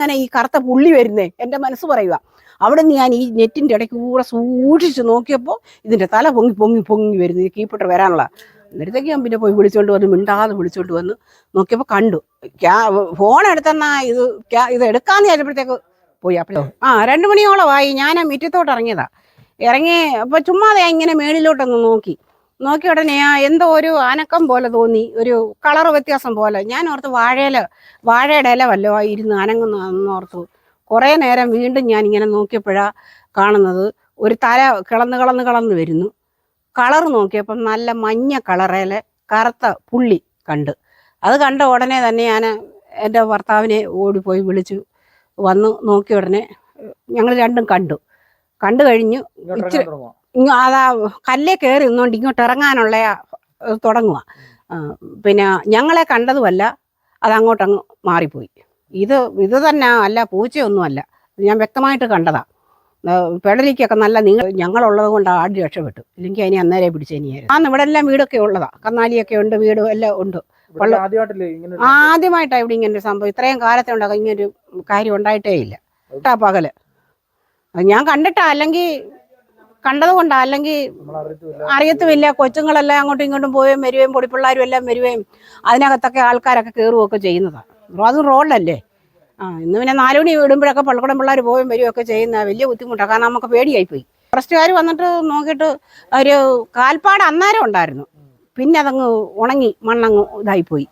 അങ്ങനെ ഈ കറുത്ത പുള്ളി വരുന്നേ എന്റെ മനസ്സ് പറയുക അവിടെ നിന്ന് ഞാൻ ഈ നെറ്റിന്റെ ഇടയ്ക്ക് കൂടെ സൂക്ഷിച്ച് നോക്കിയപ്പോൾ ഇതിന്റെ തല പൊങ്ങി പൊങ്ങി പൊങ്ങി വരുന്നു ഈ കീപ്പിട്ട് വരാനുള്ള. അന്നേരത്തേക്ക് ഞാൻ പിന്നെ പോയി വിളിച്ചോണ്ട് വന്ന് മിണ്ടാതെ വിളിച്ചോണ്ട് വന്ന് നോക്കിയപ്പോൾ കണ്ടു. ക്യാ ഫോൺ എടുത്തെന്നാ ഇത് ക്യാ ഇത് എടുക്കാമെന്ന് വിചാരിച്ചപ്പോഴത്തേക്ക് പോയി. അപ്പോൾ ആ രണ്ട് മണിയോളമായി ഞാൻ ആ മുറ്റത്തോട്ട് ഇറങ്ങിയതാ. ഇറങ്ങി അപ്പോൾ ചുമ്മാതെ ഇങ്ങനെ മേളിലോട്ടൊന്ന് നോക്കി. നോക്കിയ ഉടനെ ആ എന്തോ ഒരു അനക്കം പോലെ തോന്നി ഒരു കളർ വ്യത്യാസം പോലെ. ഞാൻ ഓർത്ത് വാഴയില വാഴയുടെ ഇല വല്ലോ ഇരുന്ന് അനങ്ങുന്ന ഓർത്തു. കുറേ നേരം വീണ്ടും ഞാൻ ഇങ്ങനെ നോക്കിയപ്പോഴാ കാണുന്നത് ഒരു തല കിളന്ന് കിളന്ന് കിളന്ന് വരുന്നു. കളർ നോക്കിയപ്പം നല്ല മഞ്ഞ കളറേലെ കറുത്ത പുള്ളി കണ്ട്. അത് കണ്ട ഉടനെ തന്നെ ഞാൻ എന്റെ ഭർത്താവിനെ ഓടിപ്പോയി വിളിച്ചു. വന്ന് നോക്കിയ ഉടനെ ഞങ്ങൾ രണ്ടും കണ്ടു. കണ്ടു കഴിഞ്ഞു. ഇച്ചിരി- അതാ കല്ലേ കയറി നിന്നുകൊണ്ട് ഇങ്ങോട്ട് ഇറങ്ങാനുള്ള തുടങ്ങുക പിന്നെ ഞങ്ങളെ കണ്ടതുമല്ല അതങ്ങോട്ടങ്ങ് മാറിപ്പോയി. ഇത് ഇത് തന്നെ അല്ല പൂച്ചയൊന്നുമല്ല. ഞാൻ വ്യക്തമായിട്ട് കണ്ടതാ. പെടലിക്കൊക്കെ നല്ല നിങ്ങൾ ഞങ്ങളുള്ളത് കൊണ്ട് ആടി രക്ഷപ്പെട്ടു. ഇല്ലെങ്കിൽ അതിനെ അന്നേരെ പിടിച്ചേനിയായിരുന്നു ആ ഇവിടെ എല്ലാം വീടൊക്കെ ഉള്ളതാ. കന്നാലിയൊക്കെ ഉണ്ട് വീടും എല്ലാം ഉണ്ട്? ആദ്യമായിട്ടാണ് ഇവിടെ ഇങ്ങനെ ഒരു സംഭവം. ഇത്രയും കാലത്തെ ഉണ്ടാകും ഇങ്ങനൊരു കാര്യം ഉണ്ടായിട്ടേ ഇല്ല. ഇട്ടാ പകൽ. ഞാൻ കണ്ടിട്ടാ അല്ലെങ്കിൽ കണ്ടത് കൊണ്ടാ? അല്ലെങ്കിൽ അറിയത്തുമില്ല. കൊച്ചുങ്ങളെല്ലാം അങ്ങോട്ടും ഇങ്ങോട്ടും പോവുകയും വരികയും പൊടിപ്പിള്ളാരും എല്ലാം വരികയും അതിനകത്തൊക്കെ ആൾക്കാരൊക്കെ കയറുകയൊക്കെ ചെയ്യുന്നതാണ് അതും റോഡല്ലേ? ആ ഇന്ന് പിന്നെ നാലുമണി വിടുമ്പോഴൊക്കെ പള്ളിക്കൂടം പിള്ളേർ പോവുകയും വരികയൊക്കെ ചെയ്യുന്ന വലിയ ബുദ്ധിമുട്ടാണ് കാരണം നമുക്ക് പേടിയായിപ്പോയി. ഫോറസ്റ്റുകാർ വന്നിട്ട് നോക്കിയിട്ട് ഒരു കാൽപ്പാട് അന്നേരം ഉണ്ടായിരുന്നു. പിന്നെ അതങ്ങ് ഉണങ്ങി മണ്ണങ്ങ് ഇതായിപ്പോയി.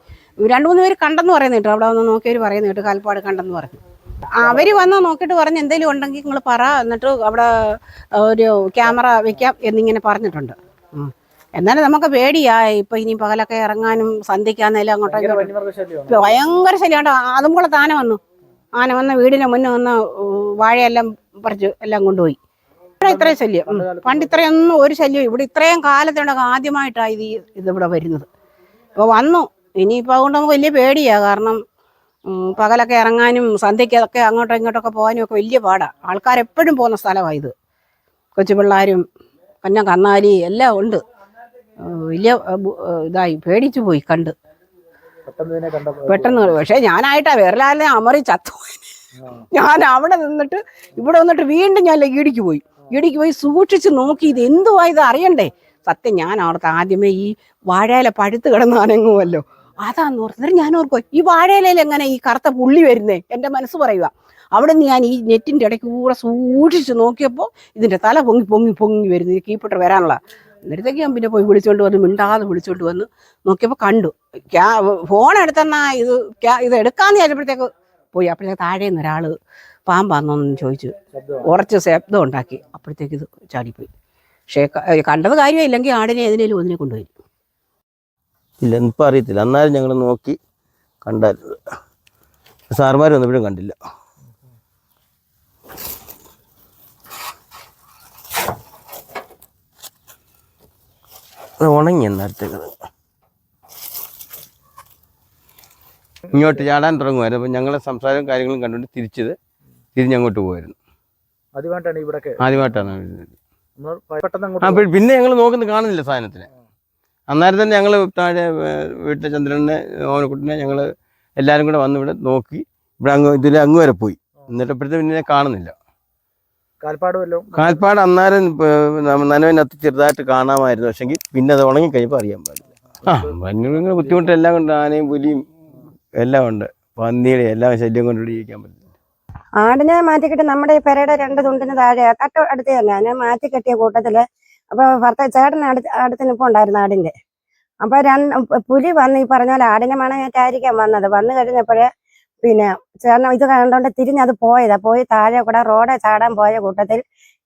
രണ്ട് മൂന്ന് പേര് കണ്ടെന്ന് പറയുന്ന കേട്ടോ. അവിടെ വന്ന് നോക്കിയവർ പറയുന്ന കേട്ടോ കാൽപ്പാട് കണ്ടെന്ന് പറഞ്ഞു. അവർ വന്ന് നോക്കിയിട്ട് പറഞ്ഞ് എന്തെങ്കിലും ഉണ്ടെങ്കിൽ നിങ്ങൾ പറ. എന്നിട്ട് അവിടെ ഒരു ക്യാമറ വെക്കാം എന്നിങ്ങനെ പറഞ്ഞിട്ടുണ്ട്. എന്നാലും നമുക്ക് പേടിയാ. ഇപ്പൊ ഇനി പകലൊക്കെ ഇറങ്ങാനും സന്ധിക്കാന്നേലും അങ്ങോട്ടും ഭയങ്കര ശല്യം അതും കൂടെ താനെ വന്നു. ആന വന്ന വീടിന് മുന്നേ വന്ന് വാഴയെല്ലാം പറിച്ചു എല്ലാം കൊണ്ടുപോയി. ഇവിടെ ഇത്രയും ശല്യം. പണ്ട് ഇത്രയൊന്നും ഒരു ശല്യം ഇവിടെ ഇത്രയും കാലത്തിനോട് ആദ്യമായിട്ടാണ് ഇത് ഇതിവിടെ വരുന്നത്. അപ്പോൾ വന്നു. ഇനിയിപ്പോൾ അതുകൊണ്ട് നമുക്ക് വലിയ പേടിയാ. കാരണം പകലൊക്കെ ഇറങ്ങാനും സന്ധ്യയ്ക്കൊക്കെ അങ്ങോട്ടോ ഇങ്ങോട്ടൊക്കെ പോകാനും ഒക്കെ വലിയ പാടാ. ആൾക്കാരെപ്പോഴും പോകുന്ന സ്ഥലമാണ് ഇത്. കൊച്ചു പിള്ളേരും കന്ന കന്നാലി എല്ലാം ഉണ്ട്. വലിയ ഇതായി പേടിച്ചു പോയി കണ്ട്. പെട്ടെന്ന് പക്ഷെ ഞാനായിട്ടാ വേറെ അമറി ചത്തു ഞാൻ അവിടെ നിന്നിട്ട് ഇവിടെ വന്നിട്ട് വീണ്ടും ഞാൻ ഈടിക്ക് പോയി. ഈടിക്ക് പോയി സൂക്ഷിച്ച് നോക്കി ഇത് എന്തുവാ ഇത് അറിയണ്ടേ? സത്യം ഞാൻ അവിടുത്തെ ആദ്യമേ ഈ വാഴയില പഴുത്ത് കിടന്ന് അനങ്ങുമല്ലോ അതാന്ന് ഓർത്തത് ഞാൻ ഓർക്കും ഈ വാഴയിലയിൽ എങ്ങനെ ഈ കറുത്ത പുള്ളി വരുന്നേ? എന്റെ മനസ്സ് പറയുക അവിടെ നിന്ന് ഞാൻ ഈ നെറ്റിന്റെ ഇടയ്ക്ക് കൂടെ സൂക്ഷിച്ച് നോക്കിയപ്പോൾ ഇതിന്റെ തല പൊങ്ങി പൊങ്ങി പൊങ്ങി വരുന്നു ഈ കീപ്പിട്ട് വരാനുള്ള. അന്നേരത്തേക്ക് ഞാൻ പിന്നെ പോയി വിളിച്ചോണ്ട് വന്ന് മിണ്ടാതെ വിളിച്ചോണ്ട് വന്ന് നോക്കിയപ്പോൾ കണ്ടു. ക്യാ ഫോൺ എടുത്തെന്നാ ഇത് ക്യാ ഇത് എടുക്കാന്ന് ചോദിച്ചപ്പോഴത്തേക്ക് പോയി. അപ്പോഴത്തേക്ക് താഴെ നിന്ന് ഒരാൾ പാമ്പാന്നൊന്നും ചോദിച്ചു. ഉറച്ച് ശബ്ദം ഉണ്ടാക്കി. അപ്പോഴത്തേക്ക് ഇത് ചാടിപ്പോയി. പക്ഷേ കണ്ടത് കാര്യമില്ലെങ്കിൽ ആടിനെ ഏതിനേലും ഒന്നിനെ കൊണ്ടുപോയി. ഇല്ല ഇപ്പം അറിയത്തില്ല. എന്നാലും ഞങ്ങൾ നോക്കി കണ്ടായിരുന്നു സാർമാർ വന്നപ്പോഴും കണ്ടില്ല. ഉണങ്ങി എന്നാലത്തേക്കത് ഇങ്ങോട്ട് ചാടാൻ തുടങ്ങുമായിരുന്നു. അപ്പം ഞങ്ങളെ സംസാരവും കാര്യങ്ങളും കണ്ടുകൊണ്ട് തിരിച്ചത് തിരിഞ്ഞങ്ങോട്ട് പോകുമായിരുന്നു ആദ്യമായിട്ടാണ് ഇവിടൊക്കെ. ആദ്യമായിട്ടാണ് പെട്ടെന്ന് പിന്നെ ഞങ്ങൾ നോക്കുന്നത് കാണുന്നില്ല സാധനത്തിനെ. അന്നേരം തന്നെ ഞങ്ങൾ താഴെ വീട്ടിലെ ചന്ദ്രനെ ഓനക്കുട്ടിനെ ഞങ്ങൾ എല്ലാവരും കൂടെ വന്ന് ഇവിടെ നോക്കി. ഇവിടെ അങ്ങ് ഇതിൽ അങ്ങ് വരെ പോയി. എന്നിട്ട് ഇപ്പോഴത്തെ പിന്നെ കാണുന്നില്ല. കാൽപ്പാട് അന്നേരം നനവിനകത്ത് ചെറുതായിട്ട് കാണാമായിരുന്നു. പക്ഷെങ്കിൽ പിന്നെ അത് ഉണങ്ങി കഴിയുമ്പോൾ അറിയാൻ പാടില്ല. ആ വന്യമൃഗങ്ങൾ ബുദ്ധിമുട്ടെല്ലാം കൊണ്ട് ആനയും പുലിയും എല്ലാം ഉണ്ട്. പന്നിയുടെ എല്ലാം ശല്യം കൊണ്ട് ജീവിക്കാൻ പറ്റില്ല. ആടിനെ മാറ്റിക്കെട്ടി നമ്മുടെ ഈ പെരയുടെ രണ്ട് തുണ്ടിന് താഴെ തൊട്ട് അടുത്ത് തന്നെ. അതിനെ മാറ്റി കെട്ടിയ കൂട്ടത്തിൽ അപ്പൊ ഭർത്താവ് ചേട്ടൻ അടുത്ത് അടുത്ത് ഉണ്ടായിരുന്നു ആടിന്റെ. അപ്പൊ രണ്ട് പുലി വന്ന് ഈ പറഞ്ഞ പോലെ ആടിനെ മണങ്ങേറ്റായിരിക്കാം വന്നത്. വന്നു കഴിഞ്ഞപ്പോഴേ പിന്നെ ചേട്ടൻ ഇത് കണ്ടോണ്ട് തിരിഞ്ഞ് അത് പോയതാ. പോയി താഴെ കൂടെ റോഡെ ചാടാൻ പോയ കൂട്ടത്തിൽ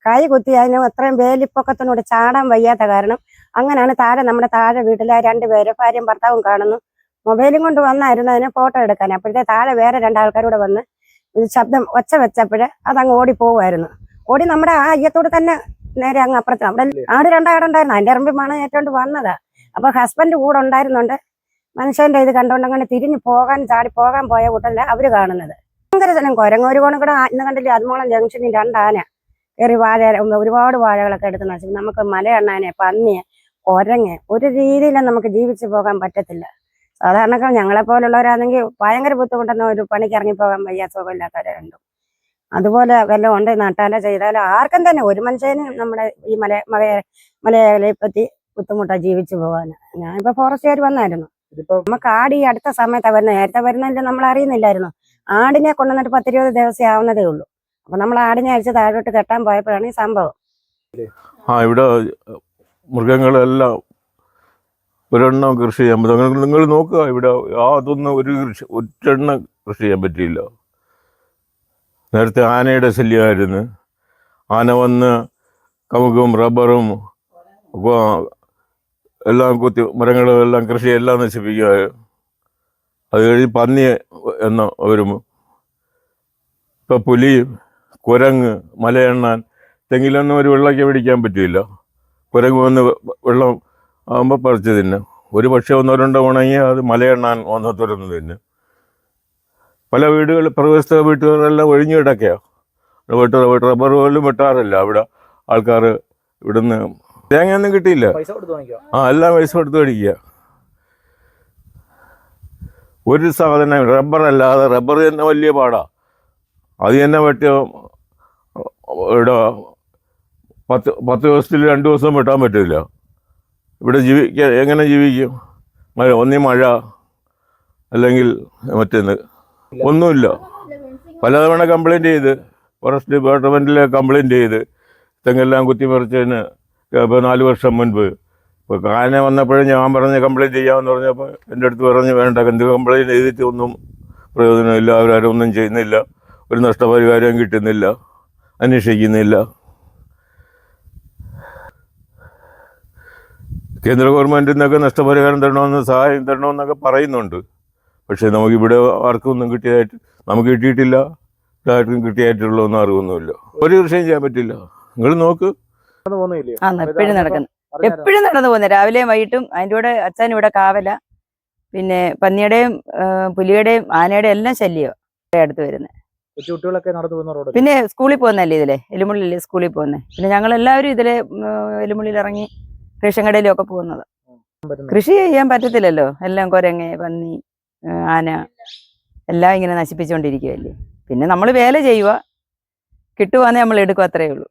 കൈ കുത്തി അതിന് അത്രയും വേലിപ്പൊക്കത്തിനോട് ചാടാൻ വയ്യാത്ത കാരണം അങ്ങനെയാണ് താഴെ നമ്മുടെ താഴെ വീട്ടിലെ രണ്ടുപേര് ഭാര്യയും ഭർത്താവും കാണുന്നു. മൊബൈലും കൊണ്ട് വന്നായിരുന്നു അതിനെ ഫോട്ടോ എടുക്കാൻ. അപ്പോഴത്തെ താഴെ വേറെ രണ്ടാൾക്കാരൂടെ വന്ന് ശബ്ദം ഒച്ച വെച്ചപ്പോഴേ അതങ്ങ് ഓടി പോവുമായിരുന്നു. ഓടി നമ്മുടെ ആ അയ്യത്തോട് തന്നെ നേരെ അങ്ങ് അപ്പുറത്ത്. അവിടെ ആട് രണ്ടാടുണ്ടായിരുന്നു അതിന്റെ ഇറമ്പിമാണ് ഏറ്റവും വന്നതാ. അപ്പൊ ഹസ്ബൻഡ് കൂടെ ഉണ്ടായിരുന്നുണ്ട് മനുഷ്യന്റെ ഇത് കണ്ടുകൊണ്ട് അങ്ങനെ തിരിഞ്ഞു പോകാൻ ചാടി പോകാൻ പോയ കൂട്ടല്ല അവർ കാണുന്നത്. ഭയങ്കര ജനം. കൊരങ്ങോരുകോണ കൂടെ ഇന്ന് കണ്ടില്ലേ? അതുമോളം ജംഗ്ഷനിൽ രണ്ടാന കയറി വാഴ ഒരുപാട് വാഴകളൊക്കെ എടുത്ത് നശിക്കും നമുക്ക് മലയണ്ണാനെ പന്നിയെ കുരങ്ങ് ഒരു രീതിയിലും നമുക്ക് ജീവിച്ചു പോകാൻ പറ്റത്തില്ല. സാധാരണക്കാർ ഞങ്ങളെ പോലുള്ളവരാണെങ്കിൽ ഭയങ്കര ബുദ്ധിമുട്ടുന്ന ഒരു പണിക്ക് ഇറങ്ങിപ്പോകാൻ വയ്യ സുഖമില്ലാത്തവരുണ്ട് അതുപോലെ വല്ലതും ഉണ്ട് നട്ടാലോ ചെയ്താലോ ആർക്കും തന്നെ ഒരു മനുഷ്യനും നമ്മുടെ ഈ മല മല മലയാളിയെ പറ്റി ബുദ്ധിമുട്ടാ ജീവിച്ചു പോകാൻ. ഞാനിപ്പോ ഫോറസ്റ്റുകാർ വന്നായിരുന്നു. ഇതിപ്പോ നമുക്ക് ആട് ഈ അടുത്ത സമയത്താണ് വരുന്നത്. നേരത്തെ വരുന്നതിന്റെ നമ്മൾ അറിയുന്നില്ലായിരുന്നു. ആടിനെ കൊണ്ടുവന്നിട്ട് പത്തിരുപത് ദിവസം ആവുന്നതേ ഉള്ളൂ. അപ്പൊ നമ്മൾ ആടിനെ അഴിച്ച് താഴോട്ട് കെട്ടാൻ പോയപ്പോഴാണ് ഈ സംഭവം. ആ ഇവിടെ മൃഗങ്ങളെല്ലാം ഒരെണ്ണം കൃഷി ചെയ്യാൻ പറ്റും. നിങ്ങൾ നിങ്ങൾ നോക്കുക ഇവിടെ യാതൊന്നും ഒരു കൃഷി ഒറ്റെണ്ണം കൃഷി ചെയ്യാൻ പറ്റിയില്ല. നേരത്തെ ആനയുടെ ശല്യമായിരുന്നു. ആന വന്ന് കമുകും റബ്ബറും എല്ലാം കുത്തി മരങ്ങളും എല്ലാം കൃഷി എല്ലാം നശിപ്പിക്കുക അത് കഴിഞ്ഞ് പന്നി എന്ന വരും ഇപ്പം പുലി കുരങ്ങ് മലയെണ്ണാൻ തെങ്ങിലൊന്നും ഒരു വെള്ളമൊക്കെ പിടിക്കാൻ പറ്റില്ല കുരങ്ങ് വന്ന് വെള്ളം ആകുമ്പോൾ പറിച്ച് തിന്നെ. ഒരു പക്ഷേ ഒന്നോ രണ്ടോ ഉണങ്ങി അത് മലയെണ്ണാൻ വന്ന് തുറന്ന് തിന്നെ. പല വീടുകൾ പ്രദേശത്തെ വീട്ടുകാരെല്ലാം ഒഴിഞ്ഞു കിടക്കുകയാണ് വെട്ട് വെട്ട് റബ്ബർ പോലും വെട്ടാറില്ല. അവിടെ ആൾക്കാർ ഇവിടുന്ന് തേങ്ങയൊന്നും കിട്ടിയില്ല. പൈസ കൊടുത്ത് വാങ്ങിക്കുക ആ എല്ലാം പൈസ കൊടുത്ത് മേടിക്കുക. ഒരു സാധനം റബ്ബർ അല്ലാതെ റബ്ബർ തന്നെ വലിയ പാടാ. അത് തന്നെ വെട്ടിയ ഇവിടെ പത്ത് പത്ത് ദിവസത്തിൽ രണ്ട് ദിവസം വെട്ടാൻ പറ്റില്ല. ഇവിടെ ജീവിക്കാൻ എങ്ങനെ ജീവിക്കും? മഴ ഒന്നീ മഴ അല്ലെങ്കിൽ മറ്റേന്ന് ഒന്നുമില്ല. പലതവണ കംപ്ലൈന്റ് ചെയ്ത് ഫോറസ്റ്റ് ഡിപ്പാർട്ട്മെന്റിൽ കംപ്ലൈന്റ് ചെയ്ത് തെങ്ങെല്ലാം കുത്തിമറിച്ചതിന് ഇപ്പോൾ നാല് വർഷം മുൻപ്. ഇപ്പോൾ കാന വന്നപ്പോഴും ഞാൻ പറഞ്ഞ് കംപ്ലൈന്റ് ചെയ്യാമെന്ന് പറഞ്ഞപ്പോൾ എന്റെ അടുത്ത് പറഞ്ഞ് വേണ്ട എന്ത് കംപ്ലൈന്റ് ചെയ്തിട്ട് ഒന്നും പ്രയോജനമില്ല. അവരാരും ഒന്നും ചെയ്യുന്നില്ല. ഒരു നഷ്ടപരിഹാരം കിട്ടുന്നില്ല. അന്വേഷിക്കുന്നില്ല. കേന്ദ്ര ഗവൺമെന്റിൽ നിന്നൊക്കെ നഷ്ടപരിഹാരം തരണമെന്ന് സഹായം തരണമെന്നൊക്കെ പറയുന്നുണ്ട്. പക്ഷേ നമുക്കിവിടെ ആർക്കൊന്നും ഒന്നും കിട്ടിയതായിട്ട് നമുക്ക് കിട്ടിയിട്ടില്ല. ആർക്കും കിട്ടിയായിട്ടുള്ളതൊന്നും അറിവൊന്നുമില്ല. ഒരു കൃഷിയും ചെയ്യാൻ പറ്റില്ല. നിങ്ങൾ നോക്ക്. എപ്പോഴും നടക്കുന്നു. എപ്പോഴും നടന്നു പോകുന്നത് രാവിലെയും വൈകിട്ടും അതിന്റെ കൂടെ അച്ഛൻ ഇവിടെ കാവല പിന്നെ പന്നിയുടെയും പുലിയുടെയും ആനയുടെയും എല്ലാം ശല്യം അടുത്ത് വരുന്നത് പിന്നെ സ്കൂളിൽ പോകുന്നല്ലേ ഇതിലെ? എലുമുള്ളിൽ സ്കൂളിൽ പോകുന്നത് പിന്നെ ഞങ്ങൾ എല്ലാവരും ഇതിലെ എലുമുള്ളിൽ ഇറങ്ങി റേഷൻ കടയിലും ഒക്കെ പോകുന്നത് കൃഷി ചെയ്യാൻ പറ്റത്തില്ലല്ലോ. എല്ലാം കുരങ്ങ് പന്നി ആന എല്ലാം ഇങ്ങനെ നശിപ്പിച്ചുകൊണ്ടിരിക്കുകയല്ലേ പിന്നെ നമ്മൾ വേല ചെയ്യുക കിട്ടുവാന്നേ നമ്മൾ എടുക്കുക അത്രയേ ഉള്ളൂ.